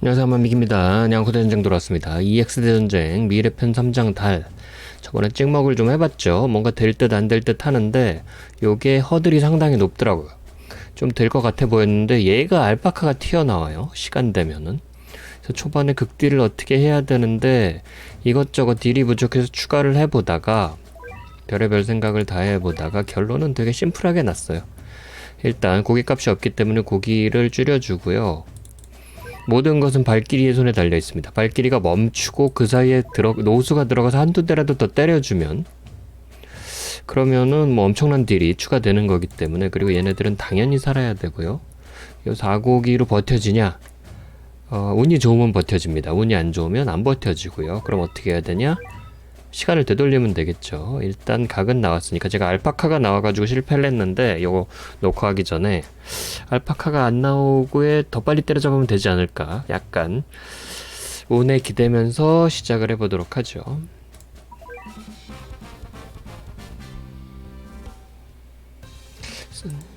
안녕하세요 한만미기입니다. 양코대전쟁 돌아왔습니다. EX대전쟁 미래편 3장 달 저번에 찍먹을 좀 해봤죠. 뭔가 될 듯 안 될 듯 하는데 요게 허들이 상당히 높더라고요. 좀 될 것 같아 보였는데 얘가 알파카가 튀어나와요. 시간 되면은. 그래서 초반에 극딜을 어떻게 해야 되는데 이것저것 딜이 부족해서 추가를 해보다가 별의별 생각을 다 해보다가 결론은 되게 심플하게 났어요. 일단 고기값이 없기 때문에 고기를 줄여주고요. 모든 것은 발길이의 손에 달려 있습니다. 발길이가 멈추고 그 사이에 들어 노수가 들어가서 한두 대라도 더 때려주면 그러면은 뭐 엄청난 딜이 추가되는 거기 때문에 그리고 얘네들은 당연히 살아야 되고요. 요 사고기로 버텨지냐? 어, 운이 좋으면 버텨집니다. 운이 안 좋으면 안 버텨지고요. 그럼 어떻게 해야 되냐? 시간을 되돌리면 되겠죠. 일단 각은 나왔으니까 제가 알파카가 나와가지고 실패를 했는데 요거 놓고 하기 전에 알파카가 안 나오고에 더 빨리 때려잡으면 되지 않을까 약간 운에 기대면서 시작을 해보도록 하죠.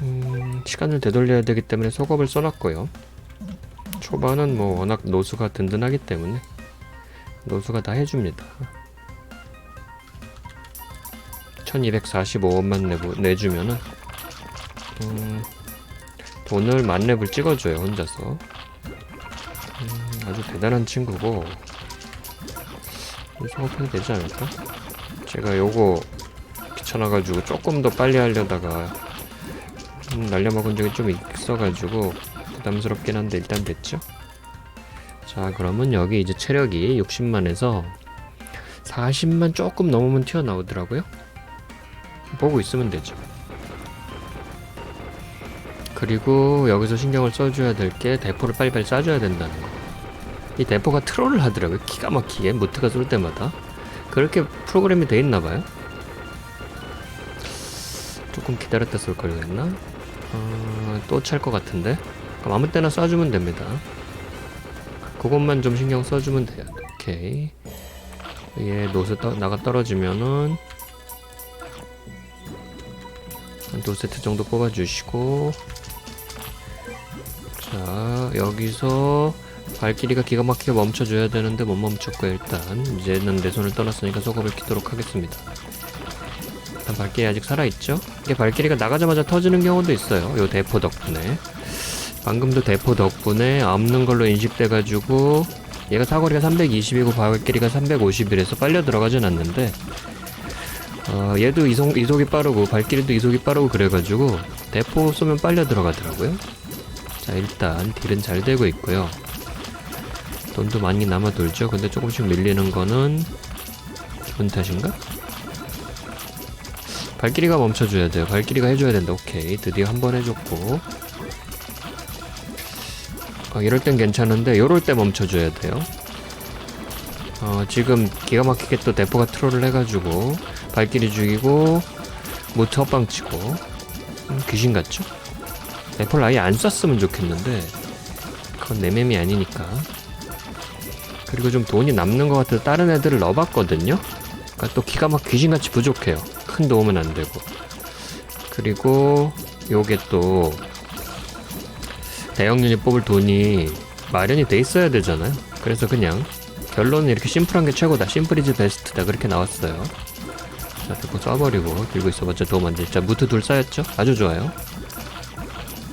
음, 시간을 되돌려야 되기 때문에 속업을 써놨고요. 초반은 뭐 워낙 노수가 든든하기 때문에 노수가 다 해줍니다. 1245원만 내고, 내주면은 음, 돈을 만렙을 찍어줘요 혼자서 음, 아주 대단한 친구고 소급해도 되지 않을까? 제가 요거 귀찮아가지고 조금 더 빨리 하려다가 음, 날려먹은 적이 좀 있어가지고 부담스럽긴 한데 일단 됐죠? 자 그러면 여기 이제 체력이 60만에서 40만 조금 넘으면 튀어나오더라고요 보고 있으면 되죠. 그리고 여기서 신경을 써줘야 될 게 대포를 빨리빨리 쏴줘야 된다는 거. 이 대포가 트롤을 하더라고요. 기가 막히게 무트가 쏠 때마다. 그렇게 프로그램이 돼 있나 봐요. 조금 기다렸다 쏠 걸 그랬나? 어, 또찰 것 같은데? 그럼 아무 때나 쏴주면 됩니다. 그것만 좀 신경 써주면 돼요. 오케이. 얘 노스 떠, 나가 떨어지면은 두 세트 정도 뽑아주시고. 자 여기서 발길이가 기가 막히게 멈춰줘야 되는데 못 멈췄고요 일단 이제는 내 손을 떠났으니까 속업을 키도록 하겠습니다. 일단 발길이 아직 살아있죠? 이게 발길이가 나가자마자 터지는 경우도 있어요. 요 대포 덕분에. 방금도 대포 덕분에 없는 걸로 인식돼가지고 얘가 사거리가 320이고 발길이가 351에서 빨려 들어가진 않는데 어, 얘도 이속, 이속이 빠르고 발길이도 이속이 빠르고 그래가지고 대포 쏘면 빨려 들어가더라고요. 자 일단 딜은 잘 되고 있고요. 돈도 많이 남아 돌죠. 근데 조금씩 밀리는 거는 기분 탓인가? 발길이가 멈춰줘야 돼요. 발길이가 해줘야 된다. 오케이. 드디어 한 번 해줬고. 어, 이럴 땐 괜찮은데 요럴 때 멈춰줘야 돼요 어, 지금 기가 막히게 또 대포가 트롤을 해가지고 발길이 죽이고 모트 헛방 치고 음, 귀신 같죠? 대포를 아예 안 쐈으면 좋겠는데 그건 내 맴이 아니니까. 그리고 좀 돈이 남는 것 같아서 다른 애들을 넣어봤거든요? 그러니까 또 기가 막 귀신같이 부족해요. 큰 도움은 안 되고. 그리고 요게 또 대형 유닛 뽑을 돈이 마련이 돼 있어야 되잖아요. 그래서 그냥 결론은 이렇게 심플한 게 최고다. 심플이즈 베스트다. 그렇게 나왔어요. 자 대포 쏴버리고 들고 있어봤자 도움 안 되죠 자 무트 둘 쌓였죠? 아주 좋아요.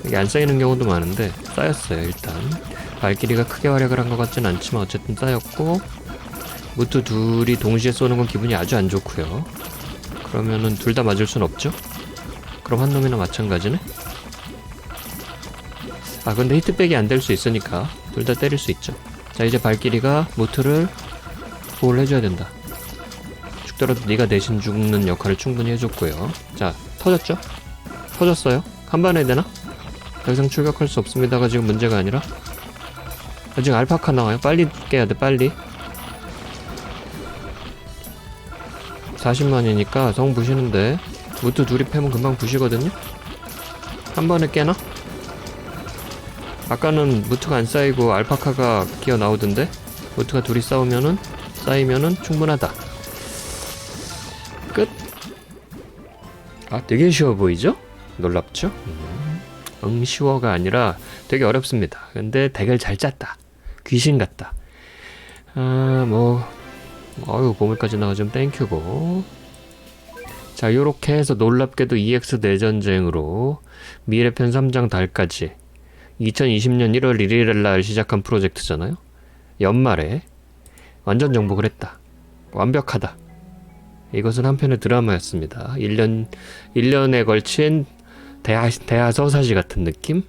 이게 안 쌓이는 경우도 많은데 쌓였어요 일단. 발길이가 크게 활약을 한 것 같진 않지만 어쨌든 쌓였고 무트 둘이 동시에 쏘는 건 기분이 아주 안 좋고요. 그러면은 둘 다 맞을 순 없죠? 그럼 한 놈이나 마찬가지네? 아 근데 히트백이 안 될 수 있으니까 둘 다 때릴 수 있죠 자 이제 발길이가 무트를 보호를 해줘야 된다. 죽더라도 네가 대신 죽는 역할을 충분히 해줬고요. 자 터졌죠? 터졌어요? 한번 해야 되나? 더 이상 출격할 수 없습니다가 지금 문제가 아니라. 아직 알파카 나와요? 빨리 깨야 돼 빨리. 40만이니까 성 부시는데. 무트 둘이 패면 금방 부시거든요? 한 번에 깨나? 아까는 무트가 안 쌓이고 알파카가 기어 나오던데 무트가 둘이 싸우면은 쌓이면은 충분하다 끝. 아 되게 쉬워 보이죠? 놀랍죠? 음, 응 쉬워가 아니라 되게 어렵습니다 근데 덱을 잘 짰다 귀신 같다. 아, 뭐, 어유 보물까지 나와주면 땡큐고. 자, 요렇게 해서 놀랍게도 EX 대전쟁으로 미래편 3장 달까지 2020년 1월 1일 날 시작한 프로젝트잖아요. 연말에 완전 정복을 했다. 완벽하다. 이것은 한편의 드라마였습니다. 1년, 1년에 걸친 대하, 대하 서사시 같은 느낌?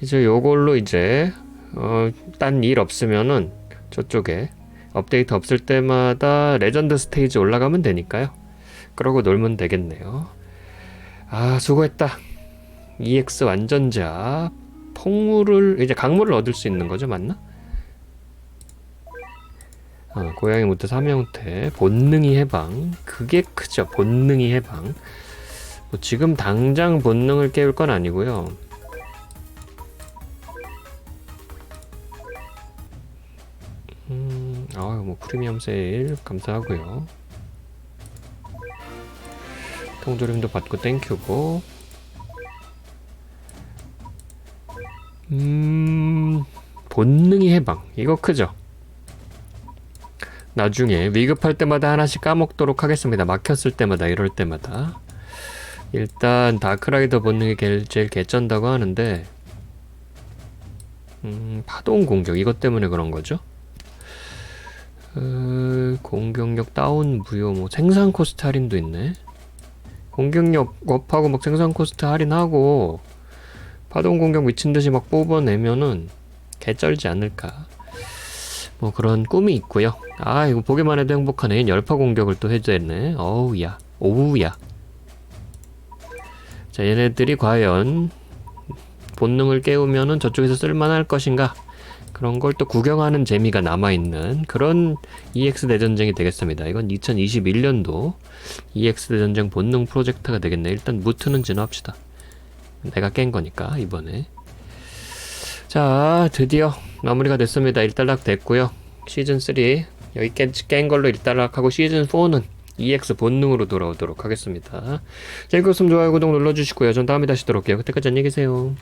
이제 요걸로 이제, 어, 딴 일 없으면은 저쪽에 업데이트 없을 때마다 레전드 스테이지 올라가면 되니까요. 그러고 놀면 되겠네요. 아, 수고했다. EX 완전자. 폭물을, 이제 강물을 얻을 수 있는 거죠, 맞나? 어, 고양이 무트 삼형태 본능이 해방 그게 크죠 본능이 해방 뭐 지금 당장 본능을 깨울 건 아니고요 음, 아유 뭐 프리미엄 세일 감사하고요 통조림도 받고 땡큐고 음 본능이 해방 이거 크죠 나중에 위급할 때마다 하나씩 까먹도록 하겠습니다. 막혔을 때마다 이럴 때마다 일단 다크라이더 본능이 개- 제일 개쩐다고 하는데 음, 파동 공격 이것 때문에 그런 거죠. 어, 공격력 다운 무효 뭐 생산 코스트 할인도 있네. 공격력 업하고 막 생산 코스트 할인하고 파동 공격 미친 듯이 막 뽑아내면은 개쩔지 않을까. 뭐 그런 꿈이 있고요. 아 이거 보기만 해도 행복하네. 열파 공격을 또 해줬네. 어우야, 오우야. 자 얘네들이 과연 본능을 깨우면은 저쪽에서 쓸만할 것인가? 그런 걸 또 구경하는 재미가 남아있는 그런 EX 대전쟁이 되겠습니다. 이건 2021년도 EX 대전쟁 본능 프로젝트가 되겠네. 일단 무트는 진화합시다. 내가 깬 거니까 이번에. 자 드디어 마무리가 됐습니다. 일단락 됐고요. 시즌 3 여기 깬, 깬 걸로 일단락하고 시즌 4는 EX 본능으로 돌아오도록 하겠습니다. 즐거웠으면 좋아요, 구독 눌러주시고요. 전 다음에 다시 돌아올게요. 그때까지 안녕히 계세요.